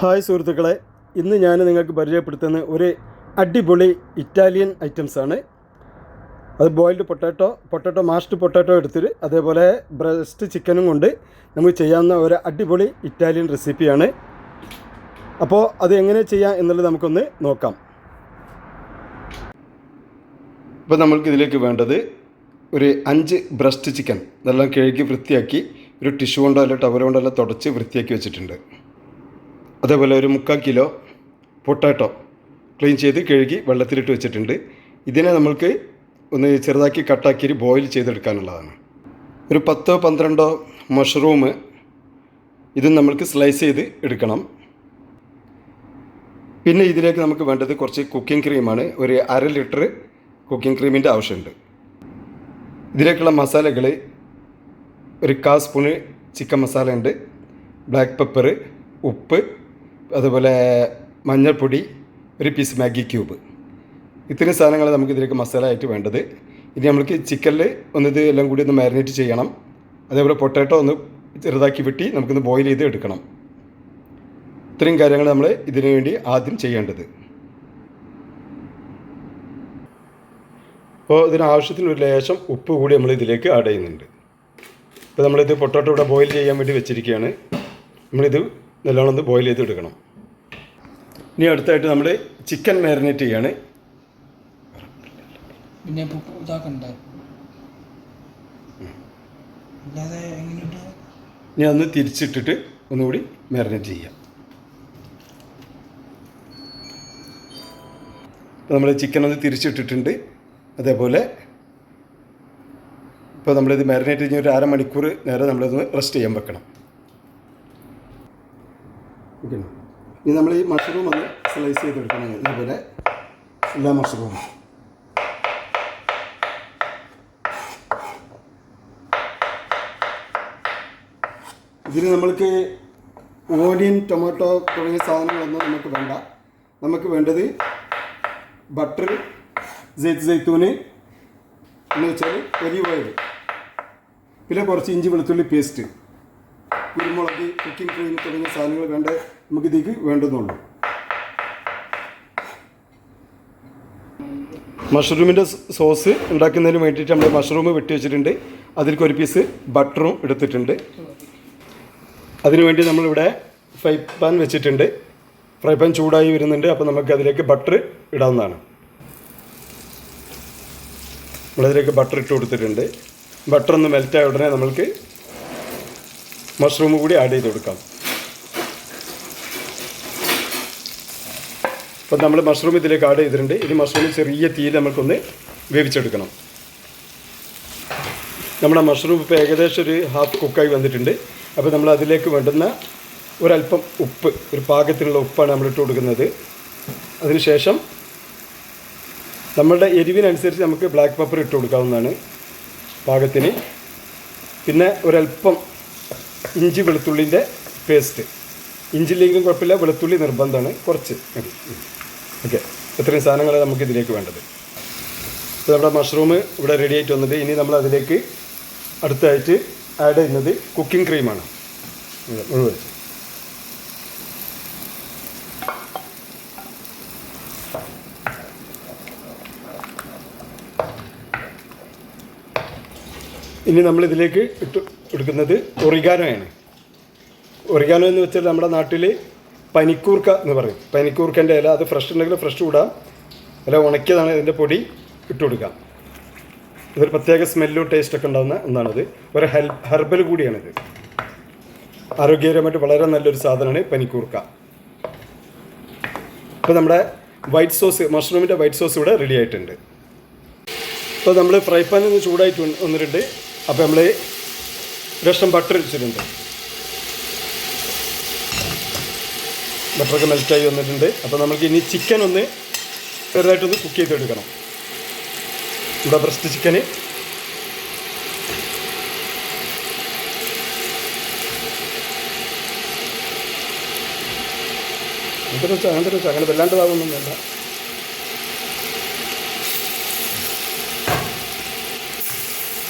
Hi സുഹൃത്തുക്കളെ ഇന്ന് ഞാൻ നിങ്ങൾക്ക് പരിചയപ്പെടുത്തുന്ന ഒരു അടിപൊളി ഇറ്റാലിയൻ ഐറ്റംസ് ആണ്. അത് boiled potato potato mashed potato എടുത്തിട്ട് അതേപോലെ ബ്രസ്റ്റ് ചിക്കനും കൊണ്ട് നമുക്ക് ചെയ്യാവുന്ന ഒരു അടിപൊളി ഇറ്റാലിയൻ റെസിപ്പിയാണ് അപ്പോൾ അത് എങ്ങനെ ചെയ്യാം എന്നുള്ളത് നമുക്കൊന്ന് നോക്കാം. ഇപ്പോൾ നമ്മൾക്ക് ഇതിലേക്ക് വേണ്ടത് ഒരു അഞ്ച് ബ്രസ്റ്റ് ചിക്കൻ നല്ല കഴുകി വൃത്തിയാക്കി ഒരു ടിഷ്യൂ കൊണ്ടോ അല്ല ടവൽ കൊണ്ടോ അല്ല തുടച്ച് വൃത്തിയാക്കി വെച്ചിട്ടുണ്ട്. അതേപോലെ ഒരു മുക്കാൽ കിലോ പൊട്ടാറ്റോ ക്ലീൻ ചെയ്ത് കഴുകി വെള്ളത്തിലിട്ട് വെച്ചിട്ടുണ്ട്. ഇതിനെ നമ്മൾക്ക് ഒന്ന് ചെറുതാക്കി കട്ടാക്കി ബോയിൽ ചെയ്തെടുക്കാനുള്ളതാണ്. ഒരു പത്തോ പന്ത്രണ്ടോ മഷ്റൂം ഇതും നമ്മൾക്ക് സ്ലൈസ് ചെയ്ത് എടുക്കണം. പിന്നെ ഇതിലേക്ക് നമുക്ക് വേണ്ടത് കുറച്ച് കുക്കിംഗ് ക്രീമാണ് ഒരു അര ലിറ്റർ കുക്കിംഗ് ക്രീമിന്റെ ആവശ്യമുണ്ട്. ഇതിലേക്കുള്ള മസാലകൾ ഒരു കാ സ്പൂണ് ചിക്കൻ മസാല ഉണ്ട് ബ്ലാക്ക് പെപ്പർ ഉപ്പ് അതുപോലെ മഞ്ഞൾപ്പൊടി ഒരു പീസ് മാഗി ക്യൂബ് ഇത്രയും സാധനങ്ങൾ നമുക്ക് ഇതിലേക്ക് മസാല ആയിട്ട് വേണ്ടത്. ഇനി നമ്മൾക്ക് ചിക്കനിൽ ഒന്നിത് എല്ലാം കൂടി ഒന്ന് മാരിനേറ്റ് ചെയ്യണം. അതേപോലെ പൊട്ടാറ്റോ ഒന്ന് ചെറുതാക്കി വെട്ടി നമുക്കൊന്ന് ബോയിൽ ചെയ്ത് എടുക്കണം. ഇത്രയും കാര്യങ്ങൾ നമ്മൾ ഇതിനു വേണ്ടി ആദ്യം ചെയ്യേണ്ടത്. അപ്പോൾ ഇതിനാവശ്യത്തിന് ഒരു ലേശം ഉപ്പ് കൂടി നമ്മൾ ഇതിലേക്ക് ആഡ് ചെയ്യുന്നുണ്ട്. ഇപ്പോൾ നമ്മളിത് പൊട്ടാറ്റോ ഇവിടെ ബോയിൽ ചെയ്യാൻ വേണ്ടി വെച്ചിരിക്കുകയാണ്. നമ്മളിത് നല്ലോണം ഒന്ന് ബോയിൽ ചെയ്ത് എടുക്കണം. ഇനി അടുത്തായിട്ട് നമ്മൾ ചിക്കൻ മാരിനേറ്റ് ചെയ്യാണ്. പിന്നെ ഇതാക്കണ്ടേ? ഇനി അന്ന് തിരിച്ചിട്ടിട്ട് ഒന്നുകൂടി മാരിനേറ്റ് ചെയ്യാം. നമ്മൾ ചിക്കൻ ഒന്ന് തിരിച്ചിട്ടിട്ടുണ്ട്. അതേപോലെ ഇപ്പോൾ നമ്മളിത് മാരിനേറ്റ് കഴിഞ്ഞ് ഒരു അരമണിക്കൂർ നേരം നമ്മളിത് റെസ്റ്റ് ചെയ്യാൻ വെക്കണം. ഓക്കെ. ഇനി നമ്മൾ ഈ മഷ്റൂം ഒന്ന് സ്ലൈസ് ചെയ്തെടുക്കണം ഇതുപോലെ. എല്ലാ മഷ്റൂമും ഇതിന് നമ്മൾക്ക് ഓനിയൻ ടൊമാറ്റോ തുടങ്ങിയ സാധനങ്ങളൊന്നും നമുക്ക് വേണ്ട. നമുക്ക് വേണ്ടത് ബട്ടർ ജെയ്ത്ത് ജെയ്ത്തൂന് എന്ന് വെച്ചാൽ ഒലിവ് ഓയിൽ പിന്നെ കുറച്ച് ഇഞ്ചി വെളുത്തുള്ളി പേസ്റ്റ് കുരുമുളക് കുക്കിംഗ് ക്രീം തുടങ്ങിയ സാധനങ്ങൾ വേണ്ട? നമുക്ക് ഇതിലേക്ക് വേണ്ടുന്നുള്ളൂ മഷ്റൂമിന്റെ സോസ് ഉണ്ടാക്കുന്നതിന് വേണ്ടിയിട്ട് നമ്മൾ മഷ്റൂം വെട്ടി വെച്ചിട്ടുണ്ട്. അതിലേക്ക് ഒരു പീസ് ബട്ടറും എടുത്തിട്ടുണ്ട്. അതിനുവേണ്ടി നമ്മളിവിടെ ഫ്രൈ പാൻ വെച്ചിട്ടുണ്ട്. ഫ്രൈ പാൻ ചൂടായി വരുന്നുണ്ട്. അപ്പോൾ നമുക്ക് അതിലേക്ക് ബട്ടർ ഇടാവുന്നതാണ്. നമ്മളതിലേക്ക് ബട്ടർ ഇട്ട് കൊടുത്തിട്ടുണ്ട്. ബട്ടർ ഒന്ന് മെൽറ്റായ ഉടനെ നമ്മൾക്ക് മഷ്റൂം കൂടി ആഡ് ചെയ്ത് കൊടുക്കാം. അപ്പോൾ നമ്മൾ മഷ്റൂം ഇതിലേക്ക് ആഡ് ചെയ്തിട്ടുണ്ട്. ഇനി മഷ്റൂം ചെറിയ തീയിൽ നമുക്കൊന്ന് വേവിച്ചെടുക്കണം. നമ്മുടെ മഷ്റൂം ഇപ്പോൾ ഏകദേശം ഒരു ഹാഫ് കുക്കായി വന്നിട്ടുണ്ട്. അപ്പോൾ നമ്മൾ അതിലേക്ക് വേണ്ടുന്ന ഒരല്പം ഉപ്പ് ഒരു പാകത്തിനുള്ള ഉപ്പാണ് നമ്മൾ ഇട്ട് കൊടുക്കുന്നത്. അതിനുശേഷം നമ്മളുടെ എരിവിനനുസരിച്ച് നമുക്ക് ബ്ലാക്ക് പെപ്പർ ഇട്ട് കൊടുക്കാവുന്നതാണ് പാകത്തിന്. പിന്നെ ഒരല്പം ഇഞ്ചി വെളുത്തുള്ളിന്റെ പേസ്റ്റ് ഇഞ്ചില്ലെങ്കിലും കുഴപ്പമില്ല വെളുത്തുള്ളി നിർബന്ധമാണ്. കുറച്ച് മതി. ഓക്കെ. ഇത്രയും സാധനങ്ങളാണ് നമുക്ക് ഇതിലേക്ക് വേണ്ടത്. ഇപ്പോൾ നമ്മുടെ മഷ്റൂം ഇവിടെ റെഡി ആയിട്ട് വന്നത്. ഇനി നമ്മൾ അതിലേക്ക് അടുത്തായിട്ട് ആഡ് ചെയ്യുന്നത് കുക്കിംഗ് ക്രീമാണ് ഇത് മുഴുവൻ ഇനി നമ്മൾ ഇതിലേക്ക് ഇട്ട് എടുക്കുന്നത് ഒറിഗാനോ ആണ്. ഒറിഗാനോ എന്ന് വെച്ചാൽ നമ്മുടെ നാട്ടിൽ പനിക്കൂർക്ക എന്ന് പറയും. പനിക്കൂർക്കന്റെ ഇല അത് ഫ്രഷ് ഉണ്ടെങ്കിൽ ഫ്രഷ് ഇടാം അല്ല ഉണക്കിയതാണ് ഇതിന്റെ പൊടി ഇട്ട് കൊടുക്കാം ഇതൊരു പ്രത്യേക സ്മെല്ലും ടേസ്റ്റൊക്കെ ഉണ്ടാകുന്ന ഒന്നാണിത്. ഒരു ഹെൽ ഹെർബൽ കൂടിയാണിത്. ആരോഗ്യകരമായിട്ട് വളരെ നല്ലൊരു സാധനമാണ് പനിക്കൂർക്ക. ഇപ്പോൾ നമ്മുടെ വൈറ്റ് സോസ് മഷ്റൂമിന്റെ വൈറ്റ് സോസ് ഇവിടെ റെഡി ആയിട്ടുണ്ട്. ഇപ്പോൾ നമ്മൾ ഫ്രൈ പാൻ ഒന്ന് ചൂടായിട്ട് വന്ന് വന്നിട്ടുണ്ട് അപ്പോൾ നമ്മൾ രക്ഷം ബട്ടർ വെച്ചിട്ടുണ്ട് ബട്ടറൊക്കെ മെൽറ്റായി വന്നിട്ടുണ്ട്. അപ്പോൾ നമുക്ക് ഇനി ചിക്കൻ ഒന്ന് ചെറുതായിട്ടൊന്ന് കുക്ക് ചെയ്തെടുക്കണം. ഇവിടെ ബ്രസ്റ്റ് ചിക്കന് അങ്ങനത്തെ വെച്ചാൽ അങ്ങനത്തെ വെച്ചാൽ അങ്ങനെ വല്ലാണ്ടതാവുന്നൊന്നും വേണ്ട.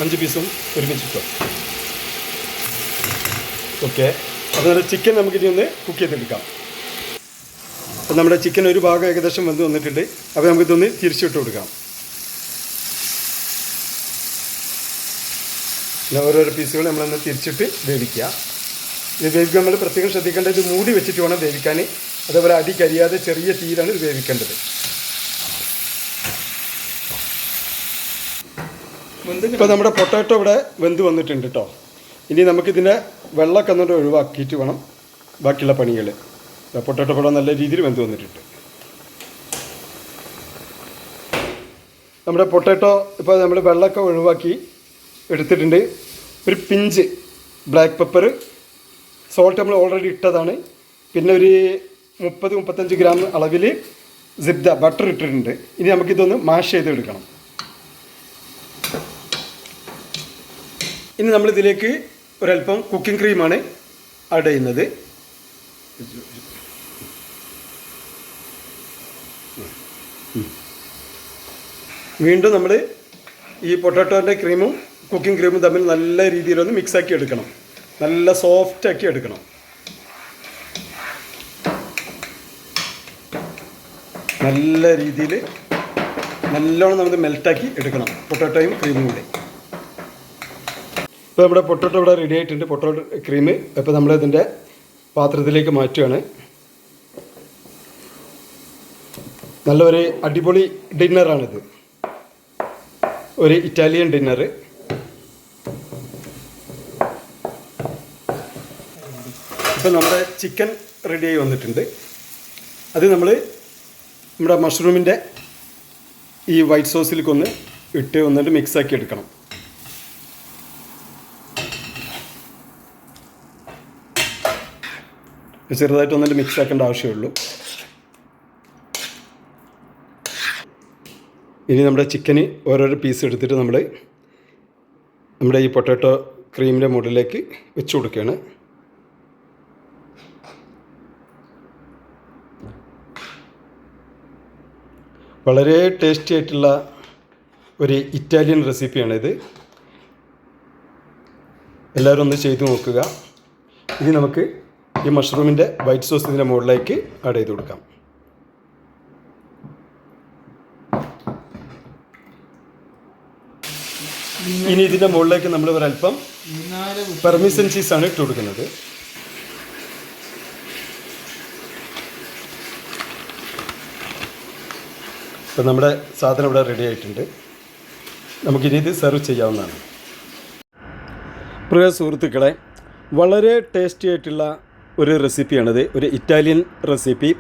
അഞ്ച് പീസും ഒരുമിച്ചിട്ടോ ഓക്കെ അതുപോലെ ചിക്കൻ നമുക്കിനി ഒന്ന് കുക്ക് ചെയ്തെടുക്കാം. അപ്പം നമ്മുടെ ചിക്കൻ ഒരു ഭാഗം ഏകദേശം വന്ന് വന്നിട്ടുണ്ട്. അപ്പോൾ നമുക്കിതൊന്ന് തിരിച്ചിട്ട് കൊടുക്കാം. പിന്നെ ഓരോരോ പീസുകൾ നമ്മളൊന്ന് തിരിച്ചിട്ട് വേവിക്കുക. ഇത് വേവിക്കുക നമ്മൾ പ്രത്യേകം ശ്രദ്ധിക്കേണ്ടത് ഇത് മൂടി വെച്ചിട്ട് വേണം വേവിക്കാൻ. അതേപോലെ അടി കരിയാതെ ചെറിയ തീയിലാണ് ഇത് വേവിക്കേണ്ടത്. ഇപ്പോൾ നമ്മുടെ പൊട്ടാറ്റോ ഇവിടെ വെന്ത് വന്നിട്ടുണ്ട് കേട്ടോ ഇനി നമുക്കിതിന്റെ വെള്ളമൊക്കെ എന്നിട്ട് ഒഴിവാക്കിയിട്ട് വേണം ബാക്കിയുള്ള പണികൾ പൊട്ടാറ്റോ നല്ല രീതിയിൽ വെന്ത് വന്നിട്ടുണ്ട്. നമ്മുടെ പൊട്ടേട്ടോ ഇപ്പോൾ നമ്മൾ വെള്ളമൊക്കെ ഒഴിവാക്കി എടുത്തിട്ടുണ്ട്. ഒരു പിഞ്ച് ബ്ലാക്ക് പെപ്പർ. സോൾട്ട് നമ്മൾ ഓൾറെഡി ഇട്ടതാണ്. പിന്നെ ഒരു മുപ്പത് മുപ്പത്തഞ്ച് ഗ്രാം അളവിൽ സിബ്ദ ബട്ടർ ഇട്ടിട്ടുണ്ട്. ഇനി നമുക്കിതൊന്ന് മാഷ് ചെയ്തെടുക്കണം ഇനി നമ്മളിതിലേക്ക് ഒരല്പം കുക്കിംഗ് ക്രീമാണ് ആഡ് ചെയ്യുന്നത്. വീണ്ടും നമ്മൾ ഈ പൊട്ടാറ്റോന്റെ ക്രീമും കുക്കിംഗ് ക്രീമും തമ്മിൽ നല്ല രീതിയിലൊന്ന് മിക്സാക്കി എടുക്കണം. നല്ല സോഫ്റ്റ് ആക്കി എടുക്കണം. നല്ല രീതിയിൽ നല്ലോണം നമുക്ക് മെൽറ്റാക്കി എടുക്കണം പൊട്ടാട്ടോയും ക്രീമും കൂടി. ഇപ്പോൾ നമ്മുടെ പൊട്ടറ്റോ ഇവിടെ റെഡി ആയിട്ടുണ്ട്. പൊട്ടറ്റോ ക്രീം ഇപ്പോൾ നമ്മൾ ഇതിന്റെ പാത്രത്തിലേക്ക് മാറ്റുകയാണ് നല്ലൊരു അടിപൊളി ഡിന്നറാണിത്. ഒരു ഇറ്റാലിയൻ ഡിന്നർ ഇപ്പം നമ്മുടെ ചിക്കൻ റെഡിയായി വന്നിട്ടുണ്ട്. അത് നമ്മൾ നമ്മുടെ മഷ്റൂമിന്റെ ഈ വൈറ്റ് സോസിലേക്കൊന്ന് ഇട്ട് വന്നിട്ട് മിക്സാക്കി എടുക്കണം. ചെറുതായിട്ട് ഒന്നിട്ട് മിക്സ് ആക്കേണ്ട ആവശ്യമുള്ളൂ. ഇനി നമ്മുടെ ചിക്കന് ഓരോരോ പീസ് എടുത്തിട്ട് നമ്മൾ നമ്മുടെ ഈ പൊട്ടാറ്റോ ക്രീമിന്റെ മുകളിലേക്ക് വെച്ച് കൊടുക്കുകയാണ്. വളരെ ടേസ്റ്റി ആയിട്ടുള്ള ഒരു ഇറ്റാലിയൻ റെസിപ്പിയാണിത് എല്ലാവരും ഒന്ന് ചെയ്തു നോക്കുക. ഇനി നമുക്ക് ഈ മഷ്റൂമിന്റെ വൈറ്റ് സോസ് ഇതിന്റെ മുകളിലേക്ക് ആഡ് ചെയ്ത് കൊടുക്കാം. ഇനി ഇതിന്റെ മുകളിലേക്ക് നമ്മൾ ഒരല്പം പെർമിസൻ ചീസാണ് ഇട്ട് കൊടുക്കുന്നത്. ഇപ്പം നമ്മുടെ സാധനം ഇവിടെ റെഡി ആയിട്ടുണ്ട്. നമുക്കിനി ഇത് സെർവ് ചെയ്യാവുന്നതാണ്. പ്രിയ സുഹൃത്തുക്കളെ വളരെ ടേസ്റ്റി ആയിട്ടുള്ള ഒരു റെസിപ്പിയാണിത് ഒരു ഇറ്റാലിയൻ റെസിപ്പി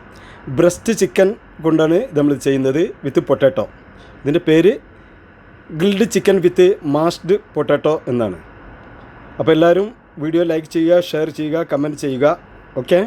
ബ്രസ്റ്റ് ചിക്കൻ കൊണ്ടാണ് നമ്മൾ ചെയ്യുന്നത് വിത്ത് പൊട്ടാറ്റോ ഇതിന്റെ പേര് grilled chicken with mashed potato എന്നാണ്. അപ്പോൾ എല്ലാവരും വീഡിയോ ലൈക്ക് ചെയ്യുക ഷെയർ ചെയ്യുക കമന്റ് ചെയ്യുക. ഓക്കെ?